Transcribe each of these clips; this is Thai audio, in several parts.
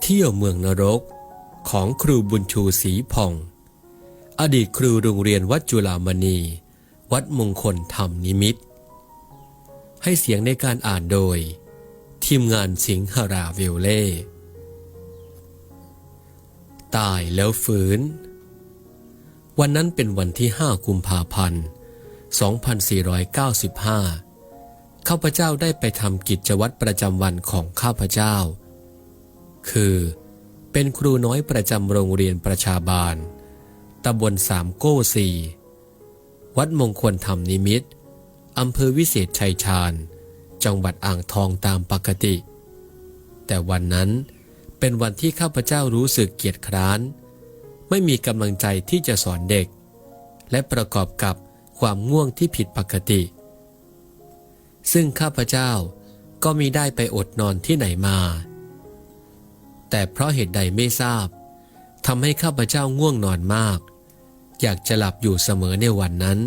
เที่ยวเมืองนรกของครูบุญชูศรีผ่อง อดีตครูโรงเรียนวัดจุฬามณี วัดมงคลธรรมนิมิต ให้เสียงในการอ่านโดย ทีมงานสิงหราเวลเล่ ตายแล้วฟื้น วันนั้นเป็นวันที่ 5 กุมภาพันธ์ 2495 ข้าพเจ้าได้ไปทำกิจวัตรประจำวันของข้าพเจ้า คือ เป็นครูน้อยประจำโรงเรียนประชาบาลตำบลสามโก้สีวัดมงคลธรรมนิมิตอำเภอวิเศษชัยชาญ จังหวัดอ่างทองตามปกติ แต่วันนั้นเป็นวันที่ข้าพเจ้ารู้สึกเกียจคร้าน ไม่มีกำลังใจที่จะสอนเด็ก และประกอบกับความง่วงที่ผิดปกติ ซึ่งข้าพเจ้าก็มีได้ไปอดนอนที่ไหนมา แต่เพราะเหตุใดไม่ทราบทำให้ข้าพเจ้าง่วงนอนมาก อยากจะหลับอยู่เสมอในวันนั้น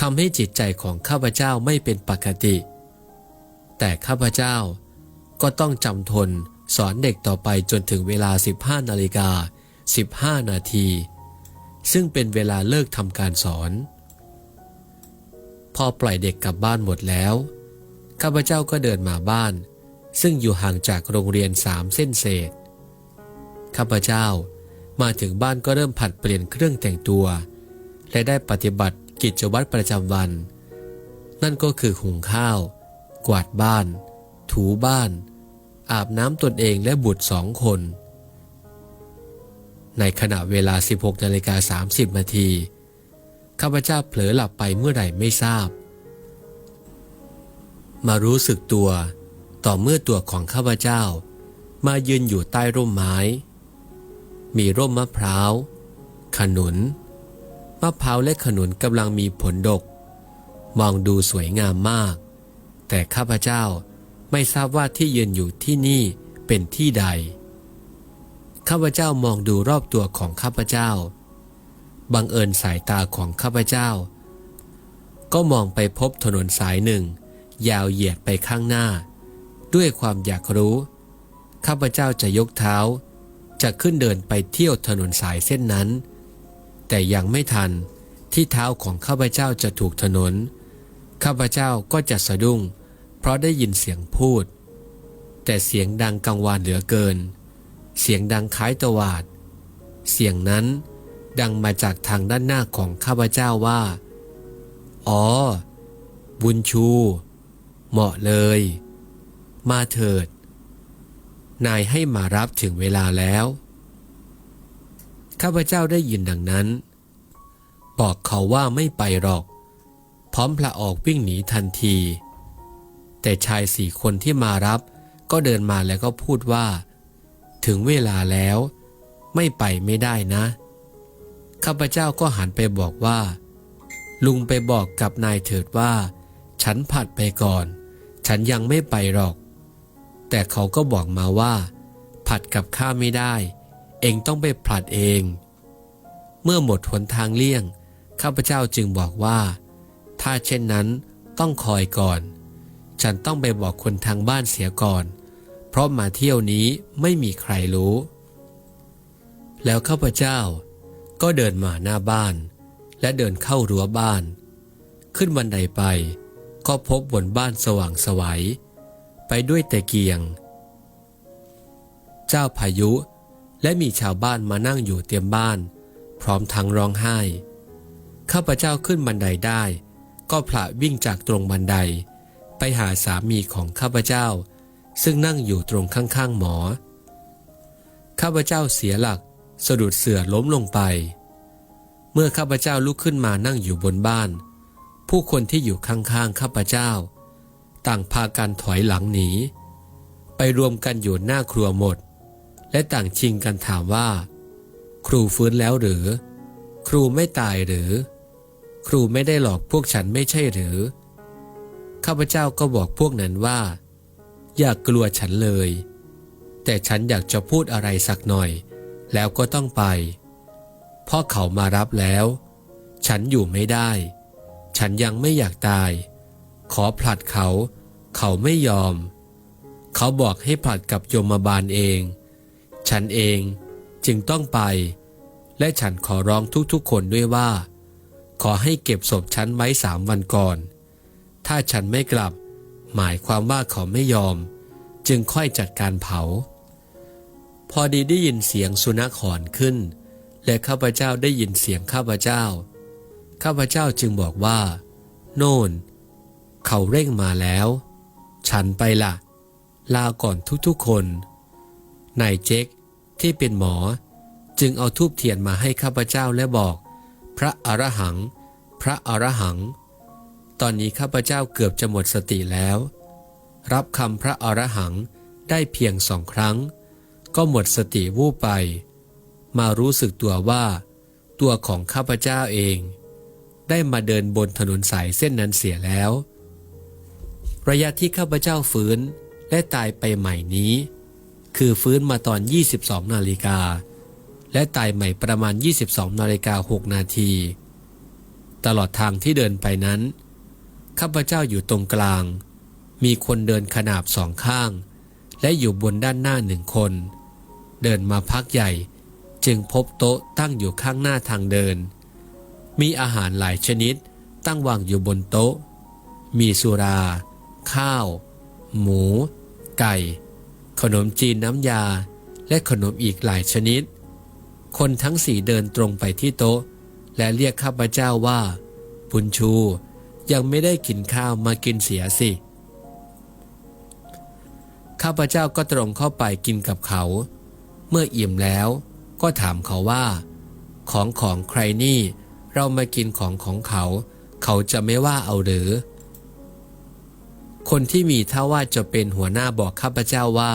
ทำให้จิตใจของข้าพเจ้าไม่เป็นปกติ แต่ข้าพเจ้าก็ต้องจำทนสอนเด็กต่อไปจนถึงเวลา 15นาฬิกา15 นาที ซึ่งเป็นเวลาเลิกทำการสอน พอปล่อยเด็กกลับบ้านหมดแล้ว ข้าพเจ้าก็เดินมาบ้าน ซึ่งอยู่ห่างจากโรงเรียนสามเส้นเศษ ข้าพเจ้ามาถึงบ้านก็เริ่มผัดเปลี่ยนเครื่องแต่งตัว และได้ปฏิบัติกิจวัตรประจำวัน นั่นก็คือหุงข้าว กวาดบ้าน ถูบ้าน อาบน้ำตนเองและบุตรสองคน ในขณะเวลา 16นาฬิกา30นาที ข้าพเจ้าเผลอหลับไปเมื่อไหร่ไม่ทราบ มารู้สึกตัว ต่อเมื่อตัวของข้าพเจ้า มายืนอยู่ใต้ร่มไม้ มีร่มมะพร้าว ขนุน มะพร้าวและขนุนกำลังมีผลดก มองดูสวยงามมาก แต่ข้าพเจ้าไม่ทราบว่าที่ยืนอยู่ที่นี่เป็นที่ใด ข้าพเจ้ามองดูรอบตัวของข้าพเจ้า บังเอิญสายตาของข้าพเจ้า ก็มองไปพบถนนสายหนึ่ง ยาวเหยียดไปข้างหน้า ด้วยความอยากรู้ ข้าพเจ้าจะยกเท้า จะขึ้นเดินไปเที่ยวถนนสายเส้นนั้น แต่ยังไม่ทันที่เท้าของข้าพเจ้าจะถูกถนน ข้าพเจ้าก็จะสะดุ้ง เพราะได้ยินเสียงพูด แต่เสียงดังกังวานเหลือเกิน เสียงดังคล้ายตวาด เสียงนั้น ดังมาจากทางด้านหน้าของข้าพเจ้าว่า อ๋อ บุญชู เหมาะเลย มาเถิด นายให้มารับถึงเวลาแล้ว ข้าพเจ้าได้ยินดังนั้น บอกเขาว่าไม่ไปหรอก พร้อมพละออกวิ่งหนีทันที แต่ชายสี่คนที่มารับก็เดินมาแล้วก็พูดว่า ถึงเวลาแล้ว ไม่ไปไม่ได้นะ ข้าพเจ้าก็หันไปบอกว่า ลุงไปบอกกับนายเถิดว่า ฉันผัดไปก่อน ฉันยังไม่ไปหรอก แต่เขาก็บอกมาว่า ผัดกับข้าไม่ได้ เองต้องไปผัดเอง เมื่อหมดหนทางเลี่ยง ข้าพเจ้าจึงบอกว่า ถ้าเช่นนั้นต้องคอยก่อน ฉันต้องไปบอกคนทางบ้านเสียก่อน เพราะมาเที่ยวนี้ไม่มีใครรู้ แล้วข้าพเจ้า ก็เดินมาหน้าบ้าน และเดินเข้ารั้วบ้าน ขึ้นบันไดไป ก็พบบนบ้านสว่างสวัยไปด้วยแต่เกียง เจ้าพายุและมีชาวบ้านมานั่งอยู่เตรียมบ้าน พร้อมทั้งร้องไห้ ข้าพเจ้าขึ้นบันไดได้ ก็ผละวิ่งจากตรงบันได ไปหาสามีของข้าพเจ้า ซึ่งนั่งอยู่ตรงข้างๆหมอ ข้าพเจ้าเสียหลัก สะดุดเสื่อล้มลงไป เมื่อข้าพเจ้าลุกขึ้นมานั่งอยู่บนบ้าน ผู้คนที่อยู่ข้างๆข้าพเจ้า ต่างพากันถอยหลังหนี ไปรวมกันอยู่หน้าครัวหมด และต่างชิงกันถามว่า ครูฟื้นแล้วหรือ ครูไม่ตายหรือ ครูไม่ได้หลอกพวกฉันไม่ใช่หรือข้าพเจ้าก็บอกพวกนั้นว่า อย่ากกลัวฉันเลย แต่ฉันอยากจะพูดอะไรสักหน่อย แล้วก็ต้องไปเพราะเขามารับแล้ว ฉันอยู่ไม่ได้ ฉันยังไม่อยากตาย ขอผลัดเขา เขาไม่ยอม เขาบอกให้ผลัดกับโยมบาลเอง ฉันเองจึงต้องไป และฉันขอร้องทุกๆคนด้วยว่า ขอให้เก็บศพฉันไว้สามวันก่อน ถ้าฉันไม่กลับ หมายความว่าเขาไม่ยอม จึงค่อยจัดการเผา พอดีได้ยินเสียงสุนัขหอนขึ้น และข้าพเจ้าได้ยินเสียงข้าพเจ้า ข้าพเจ้าจึงบอกว่า โน่น เขาเร่งมาแล้ว ฉันไปละลาก่อนทุกๆคนนายเจ๊กที่เป็นหมอ จึงเอาทูบเทียนมาให้ข้าพเจ้าและบอก พระอรหัง พระอรหัง ตอนนี้ข้าพเจ้าเกือบจะหมดสติแล้ว รับคำพระอรหังได้เพียงสองครั้ง ก็หมดสติวูบไป มารู้สึกตัวว่า ตัวของข้าพเจ้าเอง ได้มาเดินบนถนนสายเส้นนั้นเสียแล้ว ระยะที่ข้าพเจ้าฟื้นและตายไปใหม่นี้ คือฟื้นมาตอน 22 นาฬิกา และตายใหม่ประมาณ 22 นาฬิกา 6 นาที ตลอดทางที่เดินไปนั้น ข้าพเจ้าอยู่ตรงกลาง มีคนเดินขนาบสองข้าง และอยู่บนด้านหน้าหนึ่งคน เดินมาพักใหญ่ จึงพบโต๊ะตั้งอยู่ข้างหน้าทางเดิน มีอาหารหลายชนิดตั้งวางอยู่บนโต๊ะ มีสุรา ข้าว หมู ไก่ ขนมจีนน้ำยา และขนมอีกหลายชนิด คนทั้งสี่เดินตรงไปที่โต๊ะ และเรียกข้าพเจ้าว่าบุญชูยังไม่ได้กินข้าวมากินเสียสิ ข้าพเจ้าก็ตรงเข้าไปกินกับเขา เมื่ออิ่มแล้วก็ถามเขาว่า ของของใครนี่เรามากินของของเขา เขาจะไม่ว่าเอาหรือ คนที่มีท่าว่าจะเป็นหัวหน้าบอกข้าพเจ้าว่า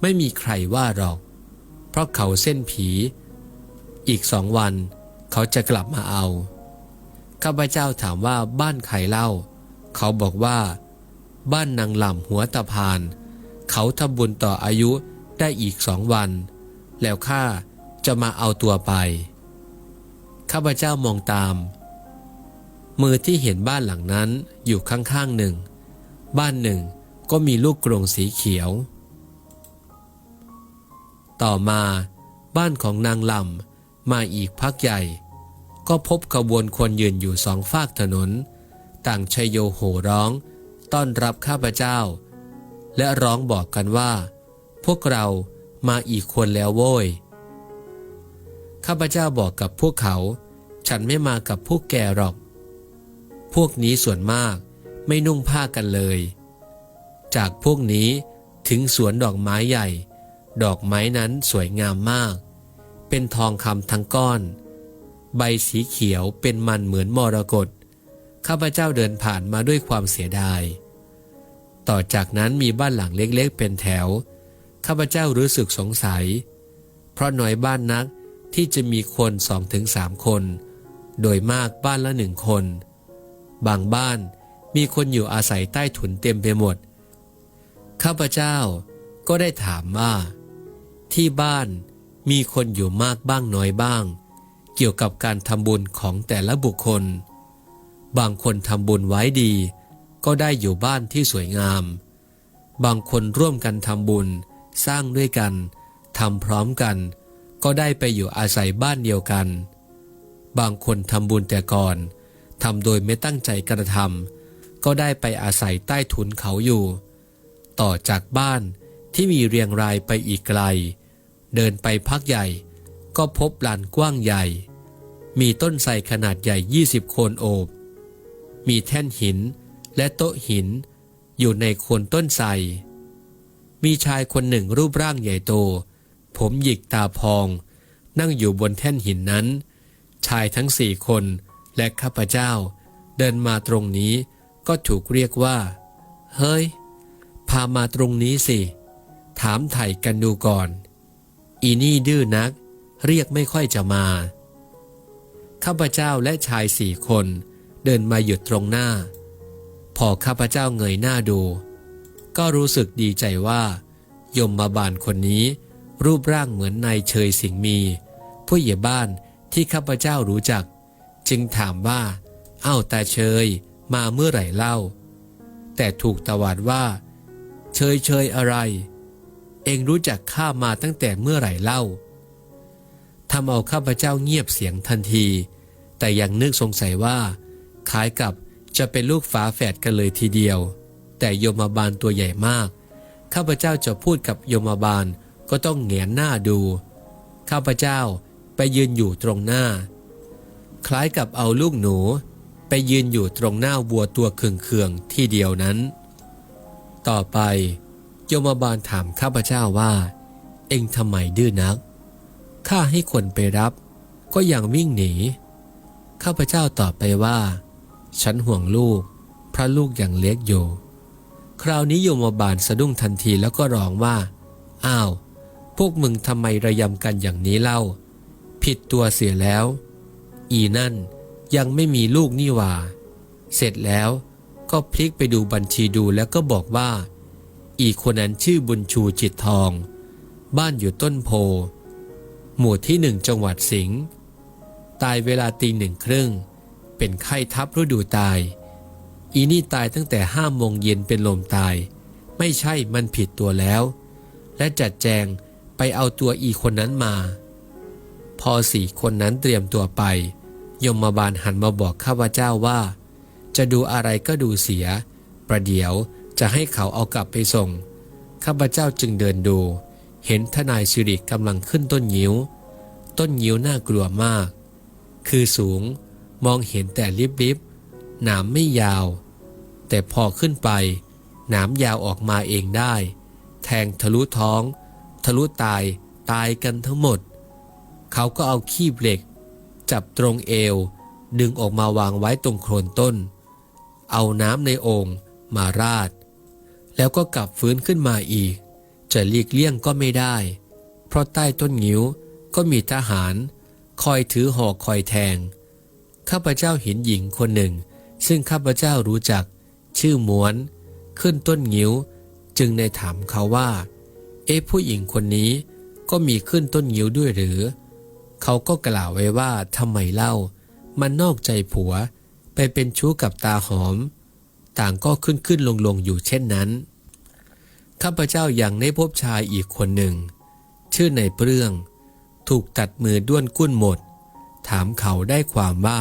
ไม่มีใครว่าหรอก เพราะเขาเส้นผี อีกสองวัน เขาจะกลับมาเอา ข้าพเจ้าถามว่าบ้านใครเล่า เขาบอกว่า บ้านนางหล่ำหัวตะพาน เขาทำบุญต่ออายุได้อีกสองวัน แล้วข้าจะมาเอาตัวไป ข้าพเจ้ามองตาม มือที่เห็นบ้านหลังนั้นอยู่ข้างๆหนึ่ง บ้านหนึ่งก็มีลูกกรงสีเขียว ต่อมาบ้านของนางลำมาอีกพักใหญ่ ก็พบขบวนคนยืนอยู่สองฝากถนน ต่างชัยโยโห่ร้อง ต้อนรับข้าพเจ้า และร้องบอกกันว่า พวกเรามาอีกคนแล้วโว้ย ข้าพเจ้าบอกกับพวกเขา ฉันไม่มากับพวกแกหรอก พวกนี้ส่วนมากไม่นุ่งผ้ากันเลย จากพวกนี้ถึงสวนดอกไม้ใหญ่ ดอกไม้นั้นสวยงามมาก เป็นทองคำทั้งก้อน ใบสีเขียวเป็นมันเหมือนมรกตข้าพเจ้าเดินผ่านมาด้วยความเสียดาย ต่อจากนั้นมีบ้านหลังเล็กๆ เป็นแถว ข้าพเจ้ารู้สึกสงสัย เพราะน้อยบ้านนักที่จะมีคนสองถึงสามคน โดยมากบ้านละหนึ่งคน บางบ้านมีคนอยู่อาศัยใต้ถุนเต็มไปหมด ข้าพเจ้าก็ได้ถามว่า ที่บ้านมีคนอยู่มากบ้างน้อยบ้าง เกี่ยวกับการทำบุญของแต่ละบุคคล บางคนทำบุญไว้ดี ก็ได้อยู่บ้านที่สวยงาม บางคนร่วมกันทำบุญ สร้างด้วยกันทำพร้อมกัน ก็ได้ไปอยู่อาศัยบ้านเดียวกัน บางคนทำบุญแต่ก่อนทำโดยไม่ตั้งใจกระทำก็ได้ไปอาศัยใต้ถุนเขาอยู่ ต่อจากบ้านที่มีเรียงรายไปอีกไกล เดินไปพักใหญ่ ก็พบลานกว้างใหญ่ มีต้นไทรขนาดใหญ่ 20 โคนโอบ มีแท่นหิน และโต๊ะหิน อยู่ในโคนต้นไทรมีชายคนหนึ่งรูปร่างใหญ่โต ผมหยิกตาพอง นั่งอยู่บนแท่นหินนั้น ชายทั้งสี่คนและข้าพเจ้า เดินมาตรงนี้ก็ถูกเรียกว่า เฮ้ย พามาตรงนี้สิ ถามไถ่กันดูก่อน อีนี่ดื้อนัก เรียกไม่ค่อยจะมา ข้าพเจ้าและชายสี่คน เดินมาหยุดตรงหน้า พอข้าพเจ้าเงยหน้าดู ก็รู้สึกดีใจว่า ยมมาบาลคนนี้ รูปร่างเหมือนนายเชยสิงมี ผู้ใหญ่บ้านที่ข้าพเจ้ารู้จัก จึงถามว่า เอ้าตาเชย มาเมื่อไหร่เล่า แต่ถูกตวาดว่า เชยเชยอะไร เองรู้จักข้ามาตั้งแต่เมื่อไหร่เล่าทำเอาข้าพเจ้าเงียบเสียงทันที แต่ยังนึกสงสัยว่าคล้ายกับ จะเป็นลูกฝาแฝดกันเลยทีเดียว แต่โยมบาลตัวใหญ่มาก ข้าพเจ้าจะพูดกับโยมบาลก็ต้องเหงนหน้าดู ข้าพเจ้าไปยืนอยู่ตรงหน้า คล้ายกับเอาลูกหนู ไปยืนอยู่ตรงหน้าวัวตัวเคืองๆที่เดียวนั้น ต่อไปโยมบาลถามข้าพเจ้าว่า เอ็งทำไมดื้อนัก ข้าให้คนไปรับ ก็ยังวิ่งหนี ข้าพเจ้าตอบไปว่า ฉันห่วงลูก พระลูกยังเล็กอยู่ คราวนี้โยมบาลสะดุ้งทันทีแล้วก็ร้องว่า อ้าว พวกมึงทำไมระยำกันอย่างนี้เล่า ผิดตัวเสียแล้ว อีนั่นยังไม่มีลูกนี่ว่า เสร็จแล้วก็พลิกไปดูบัญชีดูแล้วก็บอกว่า อีคนนั้นชื่อบุญชูจิตทอง บ้านอยู่ต้นโพ หมู่ที่หนึ่งจังหวัดสิงห์ ตายเวลาตีหนึ่งครึ่ง เป็นไข้ทับฤดูตาย อีนี่ตายตั้งแต่ห้าโมงเย็นเป็นลมตาย ไม่ใช่มันผิดตัวแล้ว และจัดแจงไปเอาตัวอีคนนั้นมา พอสี่คนนั้นเตรียมตัวไป ยมบาลหันมาบอกข้าพเจ้าว่า จะดูอะไรก็ดูเสีย ประเดี๋ยวจะให้เขาเอากลับไปส่ง ข้าพเจ้าจึงเดินดู เห็นทนายสิริกำลังขึ้นต้นยิ้ว ต้นยิ้วน่ากลัวมาก คือสูง มองเห็นแต่ลิบๆหนามไม่ยาว แต่พอขึ้นไป หนามยาวออกมาเองได้ แทงทะลุท้อง ทะลุตายตายกันทั้งหมด เขาก็เอาขี้เหล็ก จับตรงเอว ดึงออกมาวางไว้ตรงโคนต้น เอาน้ำในโอ่งมาราด แล้วก็กลับฟื้นขึ้นมาอีก จะหลีกเลี่ยงก็ไม่ได้ เพราะใต้ต้นงิ้วก็มีทหาร คอยถือหอกคอยแทง ข้าพเจ้าเห็นหญิงคนหนึ่ง ซึ่งข้าพเจ้ารู้จัก ชื่อม้วน ขึ้นต้นงิ้ว จึงในถามเขาว่า เอ๊ะผู้หญิงคนนี้ก็มีขึ้นต้นงิ้วด้วยหรือ เขาก็กล่าวไว้ว่าทำไมเล่า มันนอกใจผัว ไปเป็นชู้กับตาหอม ต่างก็ขึ้นขึ้นลงลงอยู่เช่นนั้น ข้าพเจ้ายังได้พบชายอีกคนหนึ่ง ชื่อในเปรื่อง ถูกตัดมือด้วนกุ้นหมด ถามเขาได้ความว่า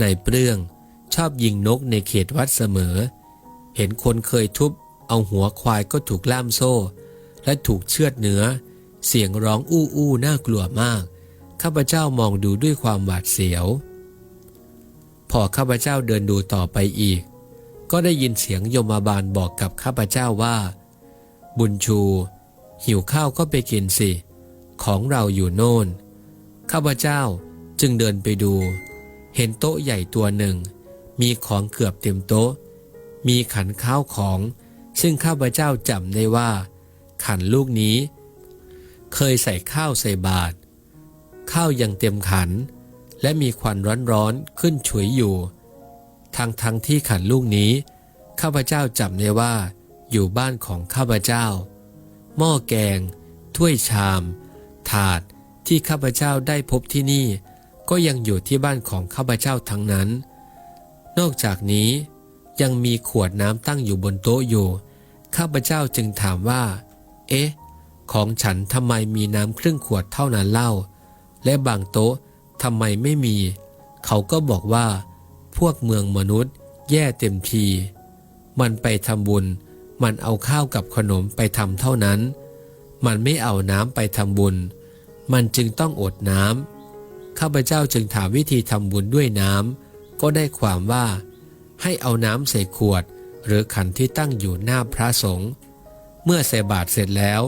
ในเปรื่อง ชอบยิงนกในเขตวัดเสมอ เห็นคนเคยทุบ เอาหัวควายก็ถูกล่ามโซ่ และถูกเชือดเนื้อ เสียงร้องอู้อู้น่ากลัวมาก ข้าพเจ้ามองดูด้วยความหวาดเสียว พอข้าพเจ้าเดินดูต่อไปอีก ก็ได้ยินเสียงยมบาลบอกกับข้าพเจ้าว่า บุญชู หิวข้าวก็ไปกินสิ ของเราอยู่โน่นข้าพเจ้า จึงเดินไปดู เห็นโต๊ะใหญ่ตัวหนึ่ง มีของเกือบเต็มโต๊ะ มีขันข้าวของ ซึ่งข้าพเจ้าจำได้ว่า ขันลูกนี้ เคยใส่ข้าวใส่บาตรข้าวยังเต็มขัน และมีควันร้อนๆขึ้นฉุยอยู่ ทั้งทั้งที่ขันลูกนี้ ข้าพเจ้าจำได้ว่า อยู่บ้านของข้าพเจ้า หม้อแกง ถ้วยชาม ถาดที่ข้าพเจ้าได้พบที่นี่ ก็ยังอยู่ที่บ้านของข้าพเจ้าทั้งนั้น นอกจากนี้ยังมีขวดน้ำตั้งอยู่บนโต๊ะอยู่ ข้าพเจ้าจึงถามว่า เอ๊ะ ของฉันทำไมมีน้ำครึ่งขวดเท่านั้นเล่า และบางโต๊ะทำไมไม่มี เขาก็บอกว่า พวกเมืองมนุษย์ แย่เต็มที มันไปทำบุญ มันเอาข้าวกับขนมไปทำเท่านั้น มันไม่เอาน้ำไปทำบุญ มันจึงต้องอดน้ำ ข้าพเจ้าจึงถามวิธีทำบุญด้วยน้ำก็ได้ความว่า ให้เอาน้ำใส่ขวด หรือขันที่ตั้งอยู่หน้าพระสงฆ์เมื่อใส่บาตรเสร็จแล้ว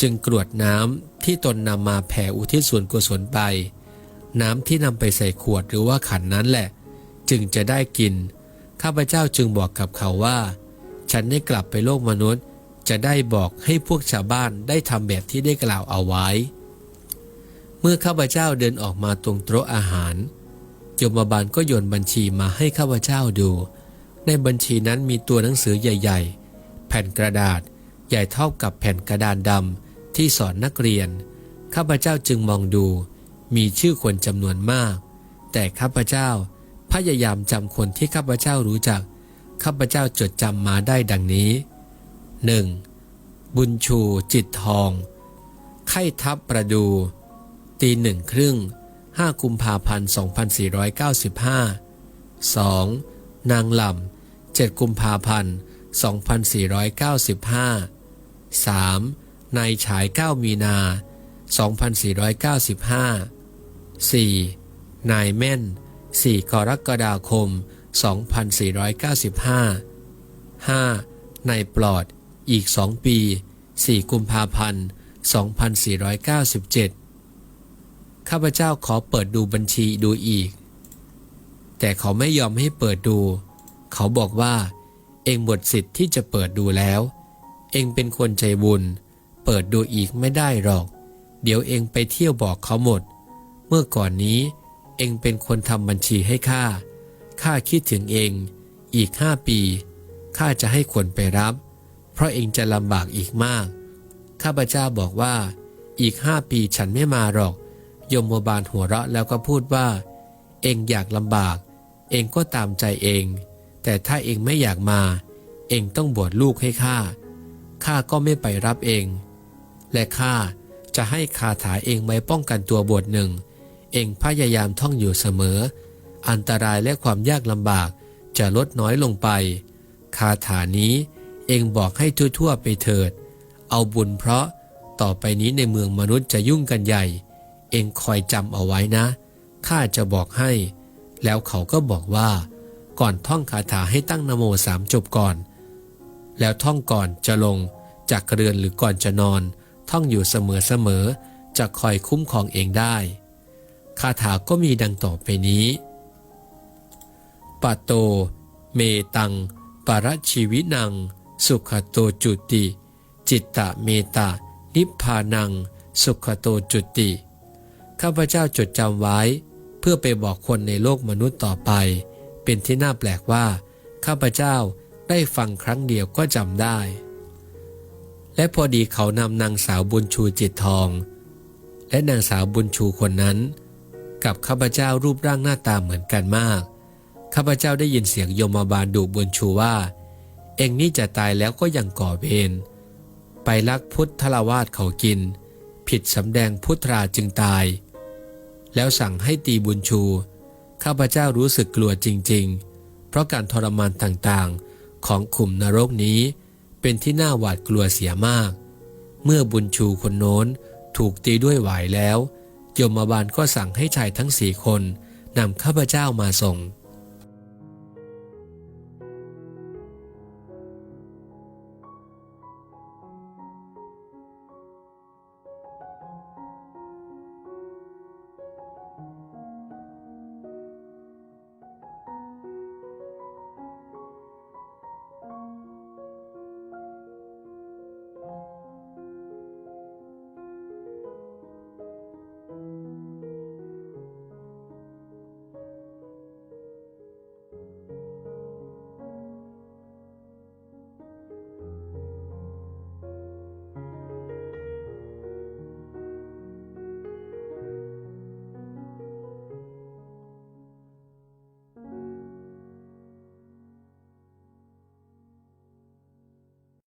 จึงกรวดน้ำที่ตนนำมาแผ่อุทิศส่วนกุศลไป น้ำที่นำไปใส่ขวดหรือว่าขันนั้นแหละ จึงจะได้กิน ข้าพเจ้าจึงบอกกับเขาว่า ฉันได้กลับไปโลกมนุษย์ จะได้บอกให้พวกชาวบ้านได้ทำแบบที่ได้กล่าวเอาไว้ เมื่อข้าพเจ้าเดินออกมาตรงโต๊ะอาหารโยมบาลก็โยนบัญชีมาให้ข้าพเจ้าดู ในบัญชีนั้นมีตัวหนังสือใหญ่ ๆ แผ่นกระดาษ ใหญ่เท่ากับแผ่นกระดานดำที่สอนนักเรียน ข้าพเจ้าจึงมองดู มีชื่อคนจำนวนมาก แต่ข้าพเจ้าพยายามจำคนที่ข้าพเจ้ารู้จัก ข้าพเจ้าจดจำมาได้ดังนี้ 1. บุญชูจิตทอง ไข้ทับประดู ตีหนึ่งครึ่ง5กุมภาพันธ์ 2495 2. นางลำ7กุมภาพันธ์ 2495 3. นายฉาย 9 มีนา 2495 4. นายแม่น 4 กรกฎาคม 2495 5. นายปลอด อีก 2 ปี 4 กุมภาพันธ์ 2497 ข้าพเจ้าขอเปิดดูบัญชีดูอีก แต่เขาไม่ยอมให้เปิดดู เขาบอกว่า เองหมดสิทธิ์ที่จะเปิดดูแล้ว เองเป็นคนใจบุญ เปิดดูอีกไม่ได้หรอก เดี๋ยวเองไปเที่ยวบอกเขาหมด เมื่อก่อนนี้ เองเป็นคนทำบัญชีให้ข้าข้าคิดถึงเองอีกห้าปีข้าจะให้คนไปรับ เพราะเองจะลำบากอีกมาก ข้าพเจ้าบอกว่า อีกห้าปีฉันไม่มาหรอก ยมบาลหัวเราะแล้วก็พูดว่า เองอยากลำบาก เองก็ตามใจเอง แต่ถ้าเองไม่อยากมา เองต้องบวชลูกให้ข้าข้าก็ไม่ไปรับเอง และข้าจะให้คาถาเองไว้ป้องกันตัวบทหนึ่ง เองพยายามท่องอยู่เสมอ อันตรายและความยากลำบากจะลดน้อยลงไป คาถานี้เองบอกให้ทั่วๆไปเถิด เอาบุญเพราะต่อไปนี้ในเมืองมนุษย์จะยุ่งกันใหญ่ เองคอยจำเอาไว้นะข้าจะบอกให้ แล้วเขาก็บอกว่า ก่อนท่องคาถาให้ตั้งนโมสามจบก่อน แล้วท่องก่อนจะลงจากเรือนหรือก่อนจะนอน ท่องอยู่เสมอๆจะคอยคุ้มครองเองได้ คาถาก็มีดังต่อไปนี้ปะโต เมตัง ปรชีวินัง สุขโตจุติ จิตตะเมตานิพพานัง สุขโตจุติ ข้าพเจ้าจดจำไว้ เพื่อไปบอกคนในโลกมนุษย์ต่อไป เป็นที่น่าแปลกว่า ข้าพเจ้าได้ฟังครั้งเดียวก็จำได้ และพอดีเขานำนางสาวบุญชูจิตทอง และนางสาวบุญชูคนนั้น กับข้าพเจ้ารูปร่างหน้าตาเหมือนกันมาก ข้าพเจ้าได้ยินเสียงโยมบาลดุบุญชูว่า เองนี่จะตายแล้วก็ยังก่อเวรไปลักพุทธลาวาสเขากิน ผิดสำแดงพุทธราจึงตาย แล้วสั่งให้ตีบุญชู ข้าพเจ้ารู้สึกกลัวจริง ๆ เพราะการทรมานต่างๆ ของขุมนรกนี้ เป็นที่น่าหวาดกลัวเสียมาก เมื่อบุญชูคนโน้นถูกตีด้วยหวายแล้ว โยมบาลก็สั่งให้ชายทั้งสี่คนนำข้าพเจ้ามาส่ง